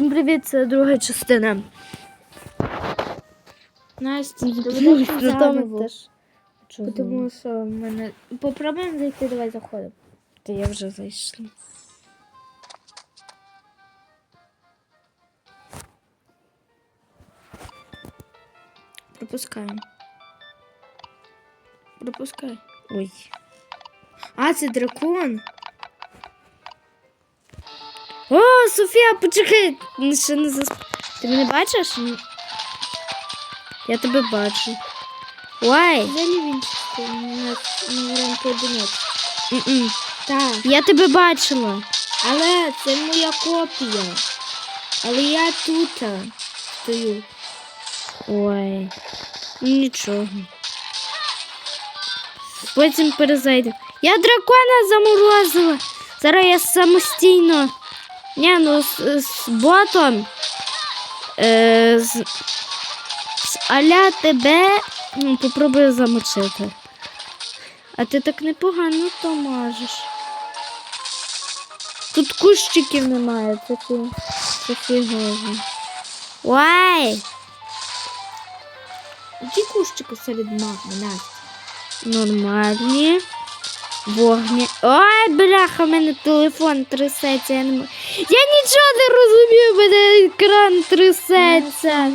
всім привіт, це друга частина. Настя, Ну, доведеш що заново. теж. Тому що в мене. Попробуємо зайти, давай заходимо. Та я вже зайшла. Пропускаємо. Пропускай. Ой. А, це дракон. О, Софія, почекай! Ще не засп... Ти мене бачиш? Ні. Я тебе бачу. Ой! Взагалі він. Так. Я тебе бачила. Але це моя копія. Але я тут стою. Ой. Нічого. Потім перезайду. Я дракона заморозила. Зараз я самостійно. Ні, ну з, з ботом. Е, з, з аля тебе ну, попробую замочити. А ти так непогано то можеш. Тут кущиків немає, фі- це фігово. Ой! Які кущики серед магми, Настя? Нормальні. Вогні. Ой, бляха, в мене телефон трясеться. Я, не... м- я нічого не розумію, мене екран трясеться.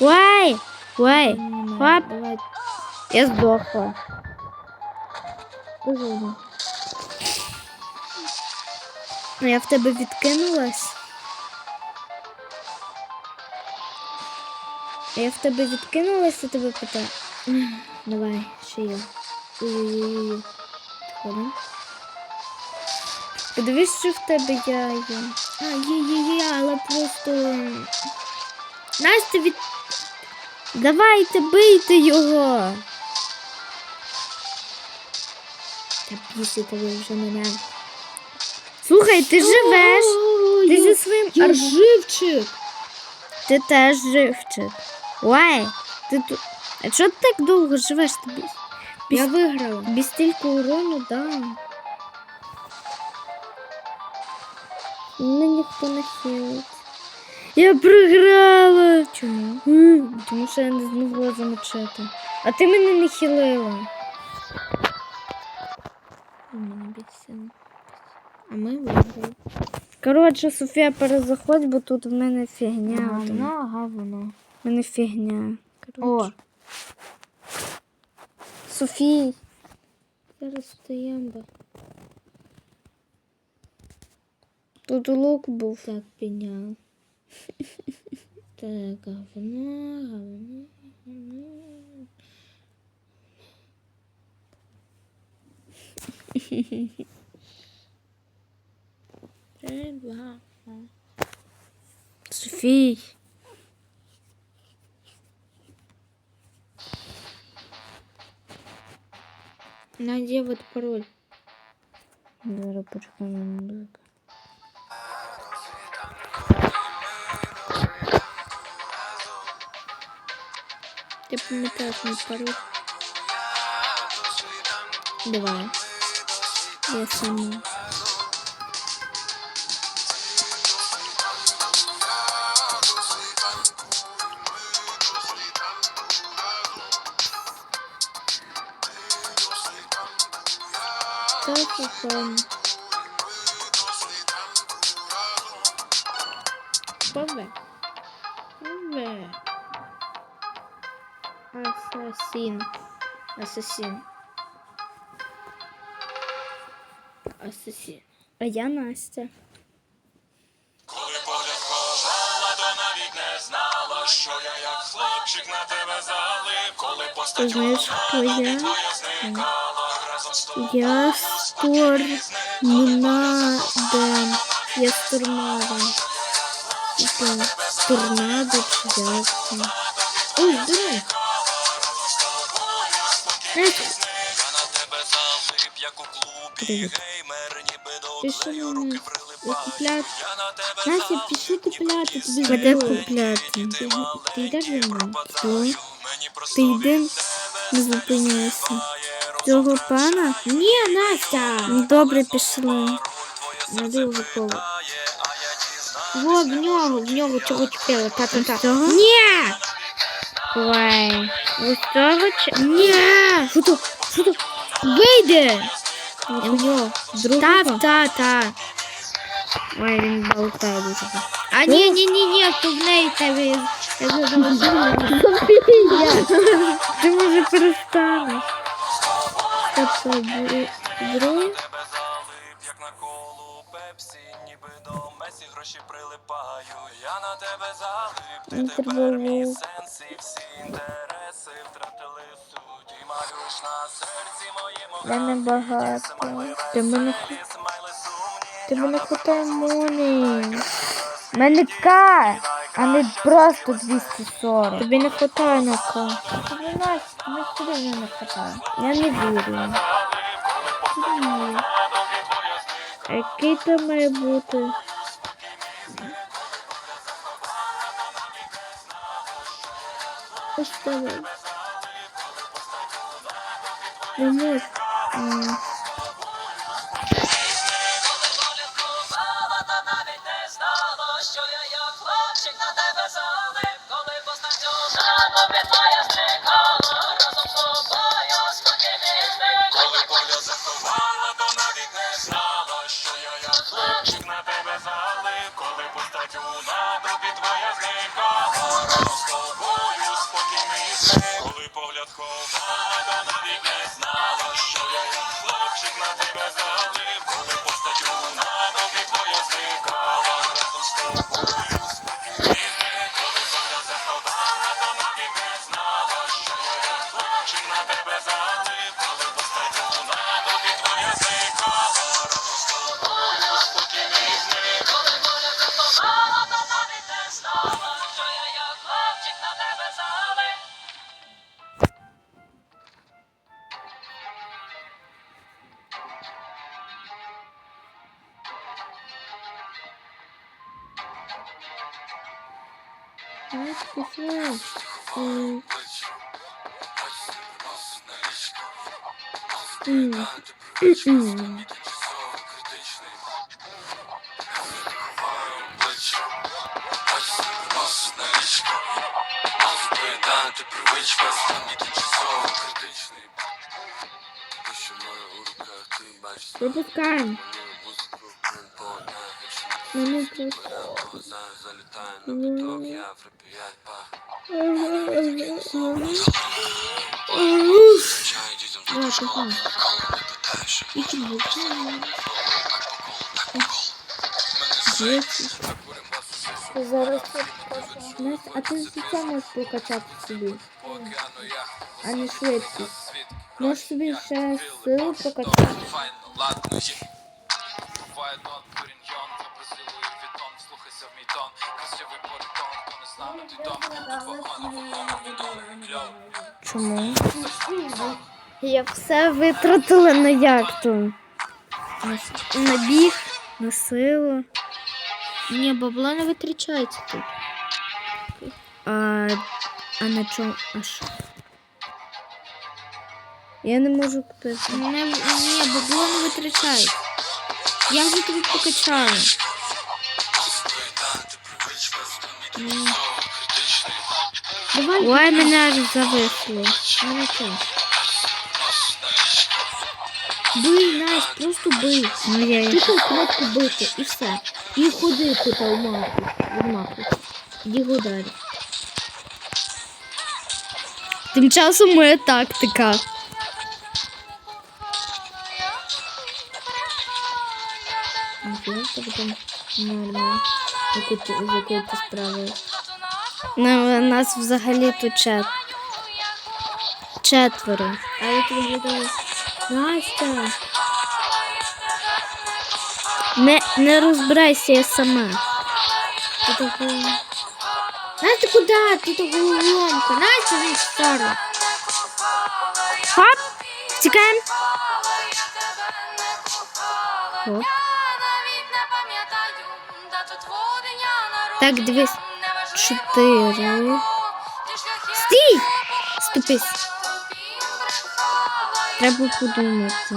Ой, ой, Хоп. Я здохла. Ну, я в тебе відкинулась. Я в тебе відкинулась, я тебе питаю. Давай, ще я. Ой-ой-ой. Ходимо. Подивись, що в тебе я є. А, є-є-є, але просто. Настя, від... давайте бийте його. Та бісите ви вже мене. Слухай, ти живеш. Ти зі своїм Я ар... живчик. Ти теж живчик. Ой, ти тут. А чого ти так довго живеш тобі? Я виграла. Без стільки урону, да. Мене ніхто не хилить. Я програла. Чому? Тому що я не змогла замочити. А ти мене не мене. А ми виграли. Коротше, Софія, перезаходь, бо тут в мене фігня. Воно, ага, воно. В мене фігня. О, Коротше. Софій. зараз встаємо. Тут лук був. Так, підняв. Так, говно, говно, говно. Три, два. Софій. Надя, вот пароль. Зараз почекаємо музику. Ти пам'ятаєш мій пароль? Давай. Я сама. Телефон. Пове. Пове. Асасін. Асасін. Асасін. А я Настя. Коли погляд ховала, то навіть не знала, що я як хлопчик на тебе залив. Коли Ти постать знаєш, хто я? Я стор. Я стурмаден. Типа, чи як? Ой, дурак. Пішли руки прилипають. Настя, пішли купляти зброю. купляти? Ти, йдеш зі мною? Хто? Ти йди, не зупиняйся. Цього пана? Ні, Настя! Ну, Добре, пішли. На другий поверх. Во, в нього, в нього цього чіпила. Та-та-та. Ні! Ой. Цього чи... Ні! Що то? Що то? Вийде! Нього. Та, та, та. Ой, він болтає дуже. А ні, ні, ні, ні, то в неї тебе. Я задумала. Ти може перестанеш. Тобто, залип, як на колу пепсі, ніби до Месі гроші прилипаю. Я на тебе залип, ти тепер мій сенс і всі інтереси втратили суть. І малюєш на Я не багато. Ти мене, ти мене хватає мони. Мене К, а не просто 240. Тобі не хватає на К. Тобі Настя, ми тобі не хватає. Я не вірю. Який там має бути? Та навіть не знала, що я як хлопчик на тебе залип, коли тобі М. М. Пропускаємо. Мене просто. Да, пошла. Иди, Дети. Зараз Настя, а ти життя можеш прокачати собі, а не швидкість. Можеш собі ще силу прокачати. Файно, ладно, є. Буває нот, буріньйон, Бразилу і Вітон, слухайся в мій тон, красивий баритон, хто не з нами, той дом, тут вагони, вагони, відомо, кльово. Чому? Я все витратила на як то. На, біг, на силу. Ні, бабло не витрачається тут. А, а на чому? А що? Я не можу купити. Не, ні, бабло не витрачається. Я вже тобі покачала. Давай, Ой, мене аж зависло. теж. Бий, Настя, просто бий. Ну, я Тільки кнопку бити і все. І ходи тут в маху. В маху. Його далі. Тим часом моя тактика. На, нас взагалі тут чет. Четверо. Але ти виглядала. Настя! Не, не розбирайся я сама. Настя, куди? Ти така головоломка. Настя, він стара. Хоп! Втікаємо. Хоп. Так, дивись. Чотири. Стій! Ступись. Треба подумати.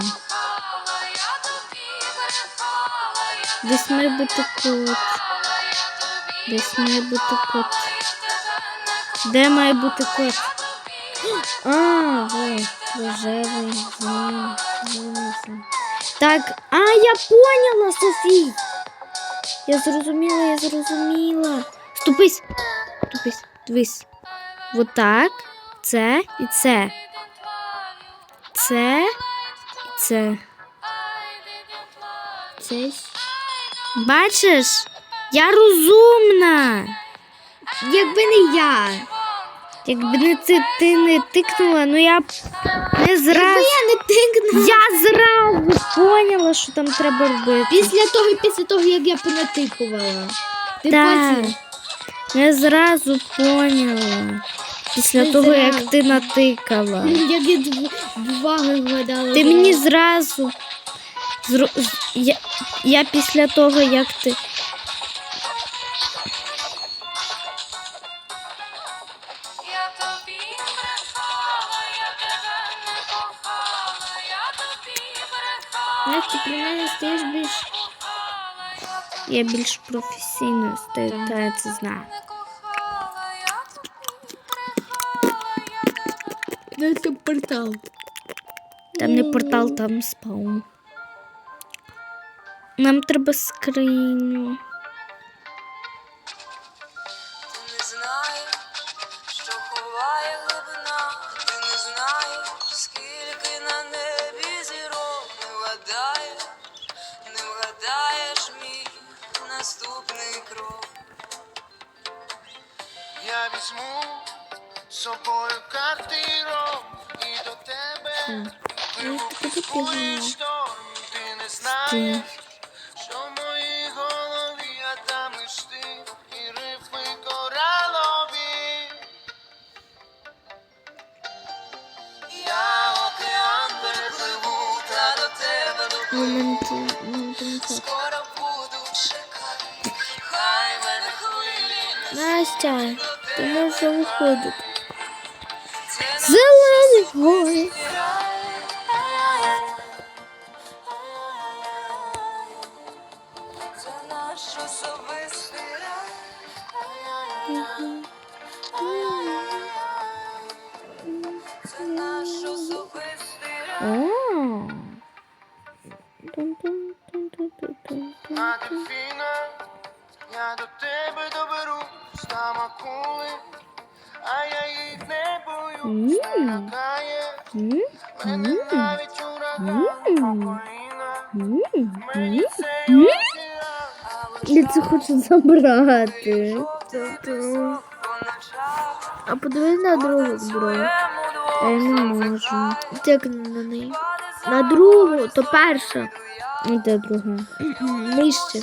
Десь має бути код. Десь має бути кот. Де має бути кот? А, во, рожевий, зелений. Так, а, я поняла, Софій. Я зрозуміла, я зрозуміла. Ступись. Ступись, дивись. Вот так. Це і це. Це це. Це. Бачиш? Я розумна. Якби не я. Якби не ти, ти не тикнула, ну я б не зразу. Я не тикнула. Я зразу поняла, що там треба робити. Після того, після того, як я понатикувала. Ти Так. потім. Не зразу поняла. Після Не того, зразу. як ти натикала. Як я дв- два вигадала. Ти мені зразу. Зро... з- Я... я після того, як ти. Ти при мене стаєш більш. Я більш професійною стаю, та я це знаю. Ну, це портал. Там не портал, там спаун. Нам треба скриню. Ти не знаєш, що ховає глибина, ти не знаєш, скільки на небі зірок не вгадаєш, не вгадаєш мій наступний крок. Я візьму собою картирок і до тебе прибуєш шторм. Ти не знаєш, що в моїй голові, а там лиш ти і рифми коралові. Я океан перепливу, та до тебе допливу. Скоро буду чекати, хай мене хвилі не Настя, ти можеш виходити. Зелені гори. Я до тебе доберусь, там акули, а я океан. Я це хочу забрати. А подивись на другу зброю. А я не можу. Тикни на неї. На другу, то перша. Ну, Де друга? Нижче.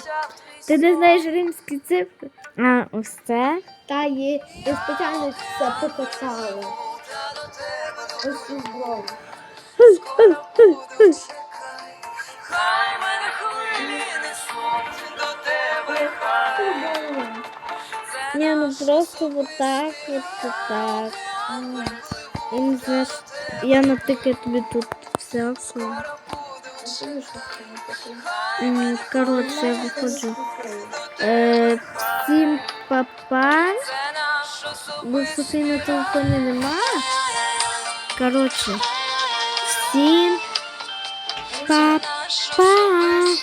Ти не знаєш римські цифри? А, ось це. Та є. Я спеціально це покачала. Ось цю зброю. Хай мене хвилі несуть до тебе, хай. Ні, ну просто вот так, вот так. Я не знаю, я натикаю тобі тут всяку. М, Коротше, я виходжу. Е, всім папа. Бо Софії на телефоні нема. Коротше, всім па-па.